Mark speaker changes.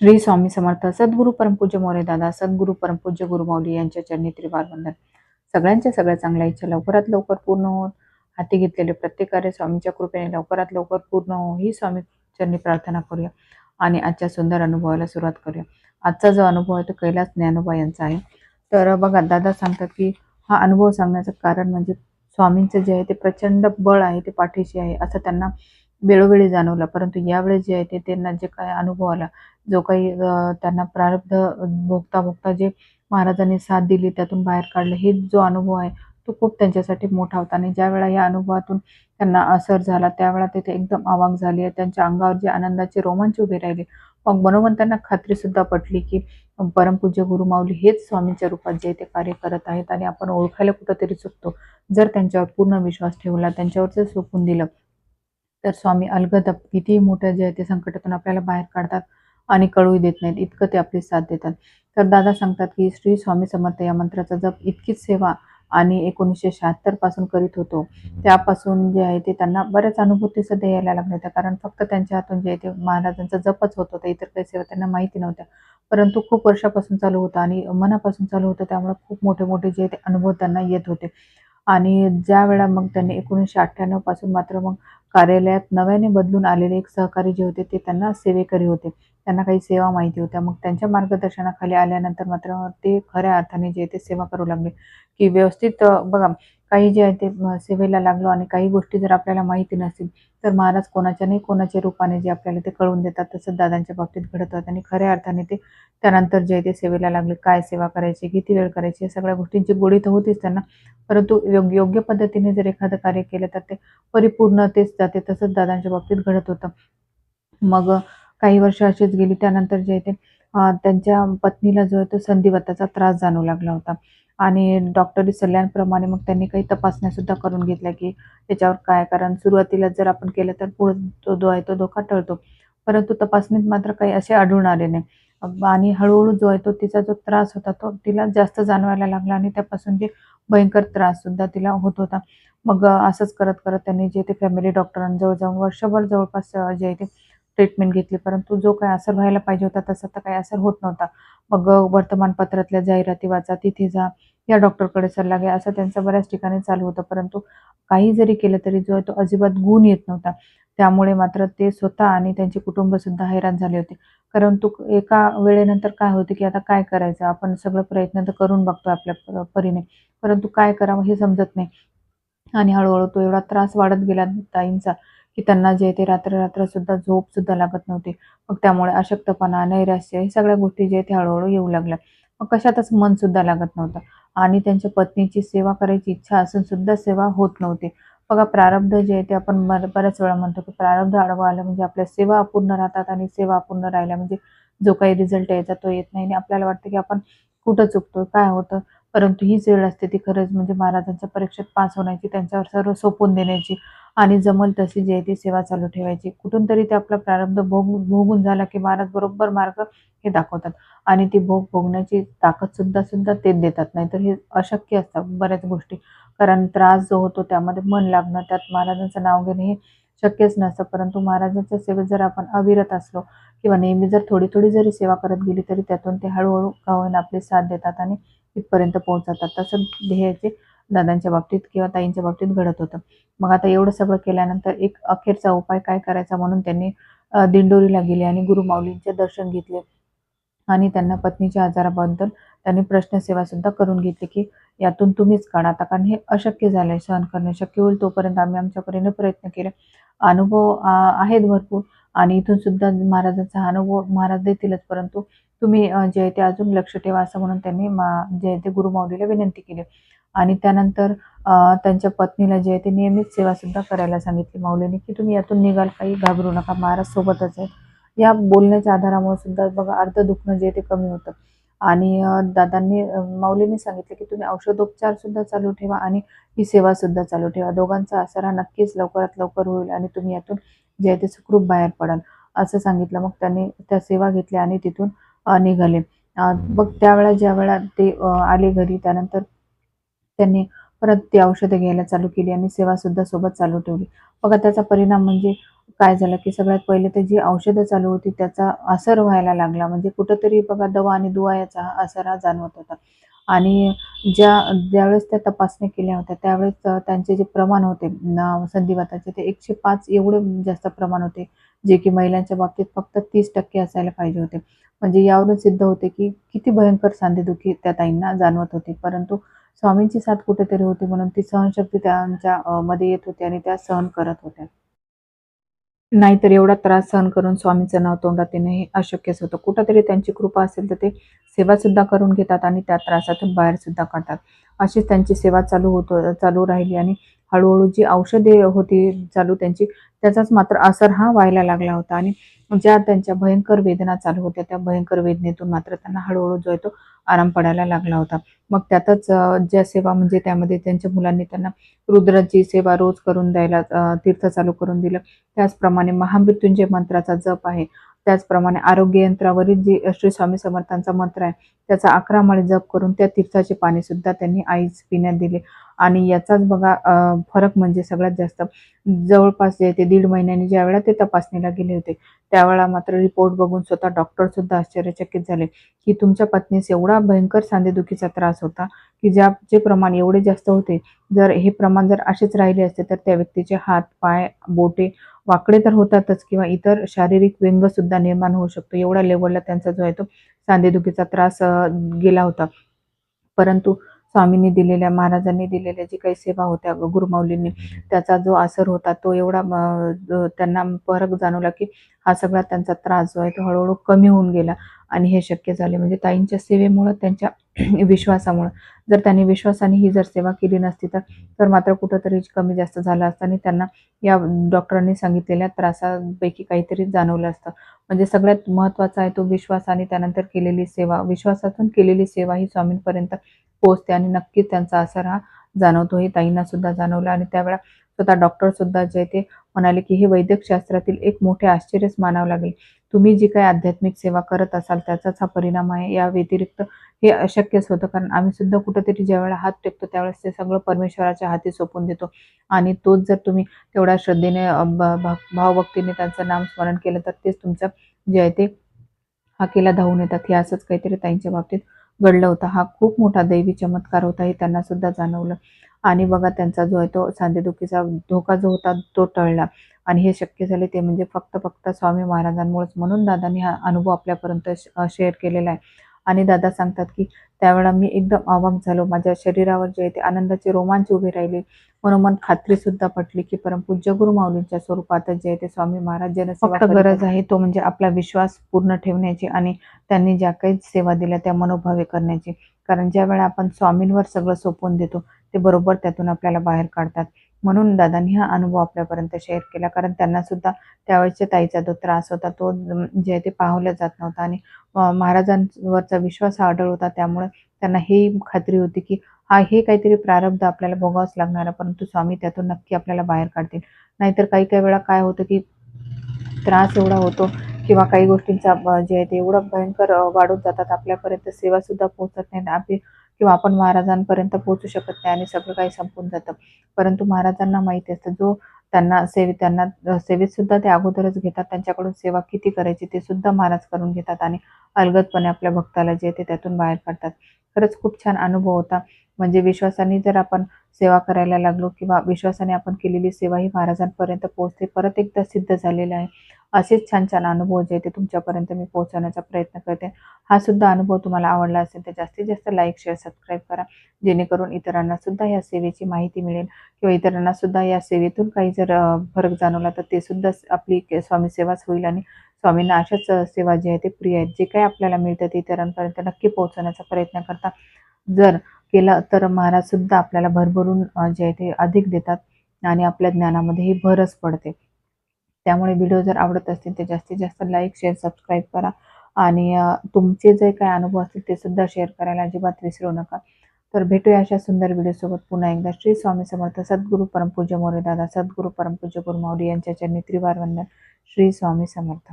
Speaker 1: श्री स्वामी समर्थ सद्गुरु परमपूज्य मोरे दादा सद्गुरू परमपूज्य गुरुमाऊली यांच्या चरणी त्रिवार वंदन. सगळ्यांच्या सगळ्या चांगल्या इच्छा लवकरात लवकर पूर्ण होत हाती घेतलेले प्रत्येक कार्य स्वामीच्या कृपेने लवकरात लवकर पूर्ण हो ही स्वामी चरणी प्रार्थना करूया आणि आजच्या सुंदर अनुभवाला सुरुवात करूया. आजचा जो अनुभव आहे तो कैलास ज्ञानोबा यांचा आहे. तर बघा दादा सांगतात की हा अनुभव सांगण्याचं कारण म्हणजे स्वामींचं जे आहे ते प्रचंड बळ आहे ते पाठीशी आहे असं त्यांना वेळोवेळी जाणवलं. परंतु यावेळेस जे आहे ते त्यांना जे काय अनुभव आला जो काही त्यांना प्रारब्ध भोगता भोगता जे महाराजांनी साथ दिली त्यातून बाहेर काढलं हे जो अनुभव आहे तो खूप त्यांच्यासाठी मोठा होता. आणि ज्या वेळा या अनुभवातून त्यांना असर झाला त्यावेळा ते एकदम एकदम झाली. झाले त्यांच्या अंगावर जे आनंदाचे रोमांच उभे राहिले. मग मनोमंतांना त्यांना खात्री सुद्धा पटली की परमपूज्य गुरुमाऊली हेच स्वामींच्या रूपात जे ते कार्य करत आहेत आणि आपण ओळखायला कुठंतरी चुकतो. जर त्यांच्यावर पूर्ण विश्वास ठेवला त्यांच्यावर जर सोपून दिलं तर स्वामी अलगदप कितीही मोठं जे आहे ते संकटातून आपल्याला बाहेर काढतात आणि कळूही देत नाहीत. इतकं ते आपली साथ देतात. तर दादा सांगतात की श्री स्वामी समर्थ या मंत्राचा जप इतकीच सेवा आणि एकोणीसशे शहात्तरपासून करीत होतो. त्यापासून जे आहे ते त्यांना बऱ्याच अनुभूती सुद्धा यायला लागल्या होत्या. कारण फक्त त्यांच्या हातून जे आहे ते महाराजांचा जपच होत होता. इतर काही सेवा त्यांना माहिती नव्हत्या. परंतु खूप वर्षापासून चालू होतं आणि मनापासून चालू होतं. त्यामुळे खूप मोठे मोठे जे ते अनुभव त्यांना येत होते. आणि ज्या वेळा मग त्यांनी एकोणीसशे अठ्ठ्याण्णवपासून मात्र मग कार्यालयात नव्याने बदलून आलेले एक सहकारी जे होते ते त्यांना सेवेकरी होते. त्यांना काही सेवा माहिती होत्या. मग त्यांच्या मार्गदर्शनाखाली आल्यानंतर मात्र ते खऱ्या अर्थाने जे आहे ते सेवा करू लागले. की व्यवस्थित बघा काही जे आहे ते सेवेला लागलो आणि काही गोष्टी जर आपल्याला माहिती नसतील तर महाराज कोणाच्या नाही कोणाच्या रूपाने जे आपल्याला ते कळून देतात तसंच दादांच्या बाबतीत घडत होतं. आणि खऱ्या अर्थाने ते त्यानंतर जे आहे ते सेवेला लागले. काय सेवा करायची किती वेळ करायची या सगळ्या गोष्टींची गोडी तर होतीच त्यांना. परंतु योग्य योग्य पद्धतीने जर एखादं कार्य केलं तर ते परिपूर्ण तेच जाते तसंच दादांच्या बाबतीत घडत होतं. मग काही वर्ष अशीच गेली त्यानंतर जे ते त्यांच्या पत्नीला जो आहे तो संधिवाताचा त्रास जाणवू लागला होता. आणि डॉक्टरी सल्ल्यांप्रमाणे मग त्यांनी काही तपासण्या सुद्धा करून घेतल्या की त्याच्यावर काय कारण. सुरुवातीला जर आपण केलं तर पुढे तो जो आहे तो धोका टळतो. परंतु तपासणीत मात्र काही असे आढळून आले नाही. आणि हळूहळू जो आहे तो तिचा जो त्रास होता तो तिला जास्त जाणवायला लागला आणि त्यापासून जे भयंकर त्रास सुद्धा तिला होत होता. मग असंच करत करत त्यांनी जे ते फॅमिली डॉक्टरांजवळ जाऊन वर्षभर जवळपास जे आहे ते ट्रीटमेंट घेतली. परंतु जो काय असर व्हायला पाहिजे होता तसा तर काही असर होत नव्हता. मग वर्तमानपत्रातल्या जाहिराती वाचा तिथे जा या डॉक्टरकडे सल्ला घ्या असं त्यांचं बऱ्याच ठिकाणी चालू होतं. परंतु काही जरी केलं तरी जो आहे तो अजिबात गुण येत नव्हता. त्यामुळे मात्र ते स्वतः आणि त्यांचे कुटुंब सुद्धा हैराण झाले होते. कारण तू एका वेळेनंतर काय होते की आता काय करायचं? आपण सगळं प्रयत्न तर करून बघतो आपल्या परीने. परंतु काय करावं हे समजत नाही. आणि हळूहळू तो एवढा त्रास वाढत गेला ताईंचा की त्यांना जे ते रात्र रात्र सुद्धा झोप सुद्धा लागत नव्हती. मग त्यामुळे अशक्तपणा नैराश्य हे सगळ्या गोष्टी जे ते हळूहळू येऊ लागल्या. मग कशातच मन सुद्धा लागत नव्हतं. आणि त्यांच्या पत्नीची सेवा करायची इच्छा असून सुद्धा सेवा होत नव्हती. बघा प्रारब्ध जे आहे ते आपण बऱ्याच वेळा म्हणतो की प्रारब्ध आडवा आलं म्हणजे आपल्या सेवा अपूर्ण राहतात आणि सेवा अपूर्ण राहिल्या म्हणजे जो काही रिझल्ट यायचा तो येत नाही आणि आपल्याला वाटतं की आपण कुठं चुकतो काय होतं? परंतु हीच वेळ असते ती खरंच म्हणजे महाराजांच्या परीक्षेत पास होण्याची त्यांच्यावर सर्व सोपून देण्याची आणि जमल तशी जी आहे ती सेवा चालू ठेवायची. कुठून तरी ते आपला प्रारंभ भोग भोगून झाला की महाराज बरोबर मार्ग हे दाखवतात आणि ती भोग भोगण्याची ताकद सुद्धा सुद्धा तेच देतात. नाहीतर हे अशक्य असतं बऱ्याच गोष्टी. कारण त्रास जो होतो त्यामध्ये मन लागणं त्यात महाराजांचं नाव घेणं हे शक्यच नसतं. परंतु महाराजांच्या सेवेत जर आपण अविरत असलो किंवा नेहमी जर थोडी थोडी जरी सेवा करत गेली तरी त्यातून ते हळूहळू का होईना साथ देतात आणि इथपर्यंत पोहोचतात. तसं ध्येयाचे दादांच्या बाबतीत किंवा ताईंच्या बाबतीत घडत होतं. मग आता एवढं सगळं केल्यानंतर एक अखेरचा उपाय काय करायचा म्हणून त्यांनी दिंडोरीला गेले आणि गुरुमाऊलींचे दर्शन घेतले. आणि त्यांना पत्नीच्या आजाराबद्दल त्यांनी प्रश्नसेवा सुद्धा करून घेतली की यातून तुम्हीच काढा. आता कारण हे अशक्य झालंय सहन करणे शक्य होईल तोपर्यंत आम्ही आमच्या परीने प्रयत्न केले. अनुभव आहेत भरपूर. आणि इथून सुद्धा महाराजांचा हा अनुभव महाराज देतीलच परंतु तुम्ही जे आहे ते अजून लक्ष ठेवा असं म्हणून त्यांनी मा जे आहे ते गुरुमाऊलीला विनंती केली. आणि त्यानंतर त्यांच्या पत्नीला जे आहे ते नियमित सेवा सुद्धा करायला सांगितली माऊलीने की तुम्ही यातून निघाल काही घाबरू नका महाराज सोबतच आहेत या बोलण्याच्या आधारामुळे सुद्धा बघा अर्ध दुखणं जे आहे ते कमी होतं. आणि दादांनी माऊलीने सांगितलं की तुम्ही औषधोपचार सुद्धा चालू ठेवा आणि ही सेवा सुद्धा चालू ठेवा. दोघांचा आसरा नक्कीच लवकरात लवकर होईल आणि तुम्ही यातून जे आहे ते सुखरूप बाहेर पडाल असं सांगितलं. मग त्यांनी त्या सेवा घेतल्या आणि तिथून निघाले. मग त्यावेळेला ज्या वेळा ते आले घरी त्यानंतर त्यांनी परत ती औषधं घ्यायला चालू केली आणि सेवा सुद्धा सोबत चालू ठेवली. बघा त्याचा परिणाम म्हणजे काय झालं की सगळ्यात पहिले तर जी औषधं चालू होती त्याचा असर व्हायला लागला. म्हणजे कुठंतरी बघा दवा आणि दुवा याचा हा असर हा जाणवत होता. आणि ज्या ज्यावेळेस त्या तपासण्या केल्या होत्या त्यावेळेस त्यांचे जे प्रमाण होते संधिवाताचे ते एकशे पाच एवढे जास्त प्रमाण होते जे की महिलांच्या बाबतीत फक्त तीस टक्के असायला पाहिजे होते. म्हणजे यावरून सिद्ध होते की किती भयंकर सांधेदुखी त्या ताईंना जाणवत होती. परंतु स्वामींची साथ कुठेतरी होती म्हणून ती सहनशक्ती त्यांच्या मध्ये येत होती आणि त्या सहन करत होत्या. नाहीतर एवढा त्रास सहन करून स्वामीचं नाव तोंडात येणं हे अशक्यच होतं. कुठंतरी त्यांची कृपा असेल तर ते सेवा सुद्धा करून घेतात आणि त्या त्रासातून बाहेर सुद्धा काढतात. अशीच त्यांची सेवा चालू होत चालू राहिली आणि हळूहळू जी औषधे होती चालू त्यांची त्याचाच मात्र असर हा व्हायला लागला होता. आणि ज्या त्यांच्या भयंकर वेदना चालू होत्या त्या भयंकर वेदनेतून मात्र त्यांना हळूहळू जो आहे तो आराम पडायला लागला होता. मग त्यातच ज्या सेवा म्हणजे त्यामध्ये त्यांच्या मुलांनी त्यांना रुद्राची सेवा रोज करून द्यायला तीर्थ चालू करून दिलं. त्याचप्रमाणे महामृत्युंजय मंत्राचा जप आहे. त्याचप्रमाणे आरोग्य यंत्रावरील जी श्री स्वामी समर्थांचा मंत्र आहे त्याचा अकरा माळे जप करून त्या तीर्थाचे पाणी सुद्धा त्यांनी आईस पिण्यात दिले. आणि याचाच बघा फरक म्हणजे सगळ्यात जास्त. जवळपास जे ते दीड महिन्यांनी ज्या वेळा ते तपासणीला गेले होते त्यावेळा मात्र रिपोर्ट बघून स्वतः डॉक्टर सुद्धा आश्चर्यचकित झाले की तुमच्या पत्नीस एवढा भयंकर सांधेदुखीचा त्रास होता की ज्याचे प्रमाण एवढे जास्त होते जर हे प्रमाण जर असेच राहिले असते तर त्या व्यक्तीचे हात पाय बोटे वाकडे तर होतातच किंवा इतर शारीरिक व्यंग सुद्धा निर्माण होऊ शकतो. एवढ्या लेवलला त्यांचा जो आहे तो सांधेदुखीचा त्रास गेला होता. परंतु स्वामींनी दिलेल्या महाराजांनी दिलेल्या जी काही सेवा होत्या गुरुमाऊलींनी त्याचा जो असर होता तो एवढा त्यांना फरक जाणवला की हा सगळा त्यांचा त्रास जो आहे तो हळूहळू कमी होऊन गेला आणि हे शक्य झाले. म्हणजे ताईंच्या सेवेमुळं त्यांच्या विश्वासामुळं. जर त्यांनी विश्वासाने ही जर सेवा केली नसती तर तर मात्र कुठंतरी कमी जास्त झालं असतं आणि त्यांना या डॉक्टरांनी सांगितलेल्या त्रासापैकी काहीतरी जाणवलं असतं. म्हणजे सगळ्यात महत्त्वाचा आहे तो विश्वास आणि त्यानंतर केलेली सेवा. विश्वासातून केलेली सेवा ही स्वामींपर्यंत पोहोचते आणि नक्कीच त्यांचा असर हा जाणवतो हे ताईंना सुद्धा जाणवलं आणि त्यावेळा स्वतः डॉक्टर सुद्धा जे ते म्हणाले की हे वैद्यकशास्त्रातील एक मोठे आश्चर्यच मानावं लागेल. तुम्ही जी काही आध्यात्मिक सेवा करत असाल त्याचाच हा परिणाम आहे. या व्यतिरिक्त हे अशक्यच होतं कारण आम्ही सुद्धा कुठंतरी ज्यावेळेला हात टेकतो त्यावेळेस ते सगळं परमेश्वराच्या हाती सोपून देतो. आणि तोच जर तुम्ही तेवढ्या श्रद्धेने भावभक्तीने त्यांचं नाम स्मरण केलं तर तेच तुमचं जे आहे ते हाकेला धावून येतात. हे असंच काहीतरी ताईंच्या बाबतीत घडलं होतं. हा खूप मोठा दैवी चमत्कार होता हे त्यांना सुद्धा जाणवलं. आणि बघा त्यांचा जो आहे तो सांधेदुखीचा धोका जो होता तो टळला. आणि हे शक्य झाले ते म्हणजे फक्त फक्त स्वामी महाराजांमुळेच. म्हणून दादांनी हा अनुभव आपल्यापर्यंत शेअर केलेला आहे. आणि दादा सांगतात की त्यावेळेला मी एकदम अवाक झालो. माझ्या शरीरावर जे आहे ते आनंदाचे रोमांच उभे राहिले. मनोमन खात्री सुद्धा पटली की परमपूज्य गुरु माऊलींच्या स्वरूपात जे ते स्वामी महाराज
Speaker 2: फक्त
Speaker 1: गरज आहे तो म्हणजे आपला विश्वास पूर्ण ठेवण्याची आणि त्यांनी ज्या काही सेवा दिल्या त्या मनोभावे करण्याची. कारण ज्या वेळा आपण स्वामींवर सगळं सोपवून देतो ते बरोबर त्यातून आपल्याला बाहेर काढतात. म्हणून दादांनी हा अनुभव आपल्यापर्यंत शेअर केला. कारण त्यांना सुद्धा त्यावेळेसच्या ताईचा जो त्रास होता तो जे आहे ते पाहवला जात नव्हता. आणि महाराजांवरचा विश्वास हा अडळ होता. त्यामुळे त्यांना ही खात्री होती की हा हे काहीतरी प्रारब्ध आपल्याला भोगावंच लागणार आहे. परंतु स्वामी त्यातून नक्की आपल्याला बाहेर काढतील. नाहीतर काही काही वेळा काय होतं की त्रास एवढा होतो किंवा काही गोष्टींचा जे आहे ते एवढं भयंकर वाढून जातात. आपल्यापर्यंत सेवासुद्धा पोहोचत नाही आपली किंवा आपण महाराजांपर्यंत पोहोचू शकत नाही आणि सगळं काही संपून जातं. परंतु महाराजांना माहिती असतं जो त्यांना सेवे त्यांना सेवेत सुद्धा ते अगोदरच घेतात. त्यांच्याकडून सेवा किती करायची ते सुद्धा महाराज करून घेतात आणि अलगदपणे आपल्या भक्ताला जे ते त्यातून बाहेर काढतात. खरंच खूप छान अनुभव होता. म्हणजे विश्वासाने जर आपण सेवा करायला लागलो किंवा विश्वासाने आपण केलेली सेवा ही महाराजांपर्यंत पोहोचते परत एकदा सिद्ध झालेलं आहे. असेच छान छान अनुभव जे आहे ते तुमच्यापर्यंत मी पोहोचवण्याचा प्रयत्न करते. हा सुद्धा अनुभव तुम्हाला आवडला असेल तर जास्तीत जास्त लाईक शेअर सबस्क्राईब करा. जेणेकरून इतरांना सुद्धा या सेवेची माहिती मिळेल किंवा इतरांना सुद्धा या सेवेतून काही जर फरक जाणवला तर ते सुद्धा आपली के- स्वामी सेवाच होईल आणि स्वामींना अशाच सेवा जे आहे ते प्रिय आहेत. जे काही आपल्याला मिळतं ते इतरांपर्यंत नक्की पोहोचवण्याचा प्रयत्न करता. जर केला तर महाराजसुद्धा आपल्याला भरभरून जे आहे ते अधिक देतात आणि आपल्या ज्ञानामध्येही भरच पडते. त्यामुळे व्हिडिओ जर आवडत असतील तर जास्तीत जास्त लाईक शेअर सबस्क्राईब करा आणि तुमचे जे काही अनुभव असतील ते सुद्धा शेअर करायला अजिबात विसरू नका. तर भेटूया अशा सुंदर व्हिडिओसोबत पुन्हा एकदा. श्री स्वामी समर्थ सद्गुरू परमपूज्य मोरे दादा सद्गुरू परमपूज्य गुरुमाऊली यांच्या चरणी त्रिवार वंदन. श्री स्वामी समर्थ.